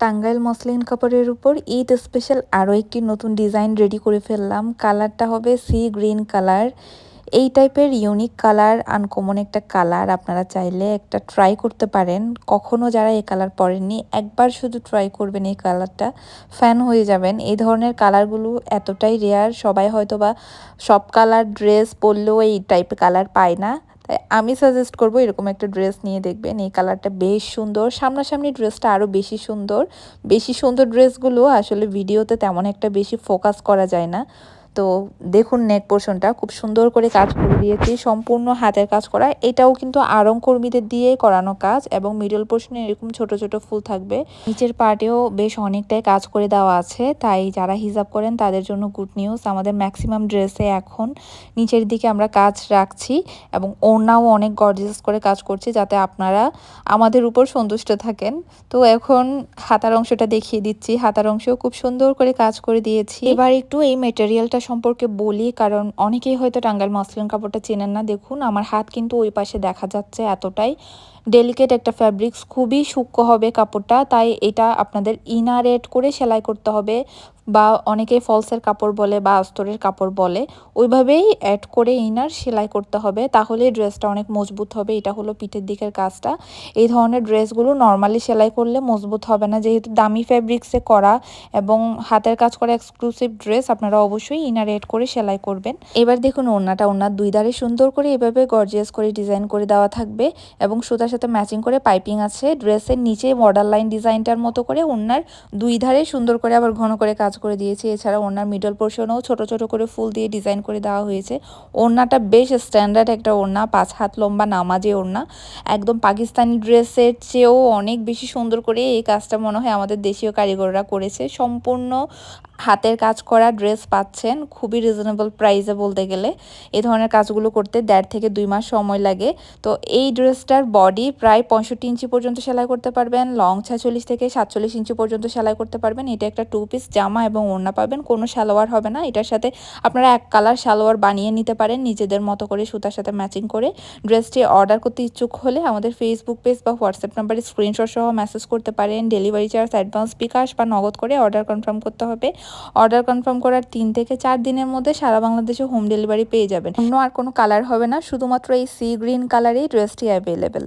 Tangail muslin কাপড়ের উপর Eid special আরও একটি নতুন ডিজাইন রেডি করে ফেললাম। কালারটা হবে সি গ্রিন কালার এই টাইপের ইউনিক কালার আনকমন একটা কালার আপনারা চাইলে একটা ট্রাই করতে পারেন। কখনো যারা এই কালার পরেননি, একবার শুধু ট্রাই করবেন এই কালারটা ফ্যান হয়ে যাবেন। এই ধরনের কালারগুলো এতটাই রেয়ার সবাই হয়তো বা সব কালার ড্রেস পরলেও এই টাইপের কালার পায় না। তাই আমি সাজেস্ট করব এরকম একটা ড্রেস নিয়ে দেখবেন। এই কালারটা বেশ সুন্দর। সামনাসামনি ড্রেসটা আরও বেশি সুন্দর। বেশি সুন্দর ড্রেসগুলো আসলে ভিডিওতে তেমন একটা বেশি ফোকাস করা যায় না। তো দেখুন নেক পোর্শনটা খুব সুন্দর করে কাজ করে দিয়েছি, সম্পূর্ণ হাতের কাজ করা। এটাও কিন্তু আরং কর্মীদের দিয়ে করানো কাজ এবং মিডল পোর্শনে এরকম ছোট ছোট ফুল থাকবে। নিচের পার্টেও বেশ অনেকটাই কাজ করে দেওয়া আছে, তাই যারা হিসাব করেন তাদের জন্য গুড নিউজ আমাদের ম্যাক্সিমাম ড্রেসে এখন নিচের দিকে আমরা কাজ রাখছি এবং ওড়নাও অনেক গর্জিয়াস করে কাজ করছি যাতে আপনারা আমাদের উপর সন্তুষ্ট থাকেন। তো এখন হাতার অংশটা দেখিয়ে দিচ্ছি। হাতার অংশেও খুব সুন্দর করে কাজ করে দিয়েছি। এবার একটু এই মেটেরিয়ালটা সম্পর্কে বলি, কারণ অনেকেই হয়তো টাঙ্গাইল মসলিন কাপড়টা চেনেন না। দেখুন, আমার হাত কিন্তু ওই পাশে দেখা যাচ্ছে এতটাই। ডেলিকেট একটা ফ্যাব্রিক্স খুবই সূক্ষ্ম হবে কাপড়টা, তাই এটা আপনাদের ইনারেট করে সেলাই করতে হবে। বা অনেকে ফলসের কাপড় বলে বা আস্তরের কাপড় বলে, ওইভাবেই অ্যাড করে ইনার সেলাই করতে হবে। তাহলে ড্রেসটা অনেক মজবুত হবে। এটা হলো পিঠের দিকের কাজটা। এই ধরনের ড্রেসগুলো নর্মালি সেলাই করলে মজবুত হবে না। যেহেতু দামি ফ্যাব্রিক্সে করা এবং হাতের কাজ করা এক্সক্লুসিভ ড্রেস আপনারা অবশ্যই ইনার অ্যাড করে সেলাই করবেন। এবার দেখুন ওড়নাটা। ওনার দুই ধারে সুন্দর করে এভাবে গর্জিয়াস করে ডিজাইন করে দেওয়া থাকবে এবং সুতার সাথে ম্যাচিং করে পাইপিং আছে। ড্রেসের নিচে বর্ডার লাইন ডিজাইনটার মতো করে ওনার দুই ধারে সুন্দর করে আবার ঘন করে কাজ করে দিয়েছে। এছাড়া ওনার মিডল পোর্শনেও ছোট ছোট করে ফুল দিয়ে ডিজাইন করে দেওয়া হয়েছে। ওড়নাটা বেশ স্ট্যান্ডার্ড একটা ওড়না, পাঁচ হাত লম্বা নামাজে ওড়না। একদম পাকিস্তানি ড্রেসের চেয়েও অনেক বেশি সুন্দর করে এই কাজটা মনে হয় আমাদের দেশীয় কারিগররা করেছে। সম্পূর্ণ হাতের কাজ করা ড্রেস পাচ্ছেন, খুবই রিজনেবল প্রাইসে বলতে গেলে। এই ধরনের কাজগুলো করতে দেড় থেকে দুই মাস সময় লাগে। তো এই ড্রেসটার বডি প্রায় পঁয়ষট্টি ইঞ্চি পর্যন্ত সেলাই করতে পারবেন লং ছেচল্লিশ থেকে সাতচল্লিশ ইঞ্চি পর্যন্ত সেলাই করতে পারবেন। এটা একটা টু পিস জামা এবং ওড়না পাবেন, কোনো সালোয়ার হবে না। এটার সাথে আপনারা এক কালার সালোয়ার বানিয়ে নিতে পারেন, নিজেদের মতো করে সুতার সাথে ম্যাচিং করে। ড্রেসটি অর্ডার করতে ইচ্ছুক হলে আমাদের ফেসবুক পেজ বা হোয়াটসঅ্যাপ নাম্বারে স্ক্রিনশট সহ মেসেজ করতে পারেন। ডেলিভারি চার্জ অ্যাডভান্স বিকাশ বা নগদ করে অর্ডার কনফার্ম করতে হবে। অর্ডার কনফার্ম করার তিন থেকে চার দিনের মধ্যে সারা বাংলাদেশে হোম ডেলিভারি পেয়ে যাবেন। অন্য আর কোনো কালার হবে না, শুধুমাত্র এই সি গ্রিন কালারেই ড্রেসটি অ্যাভেলেবেল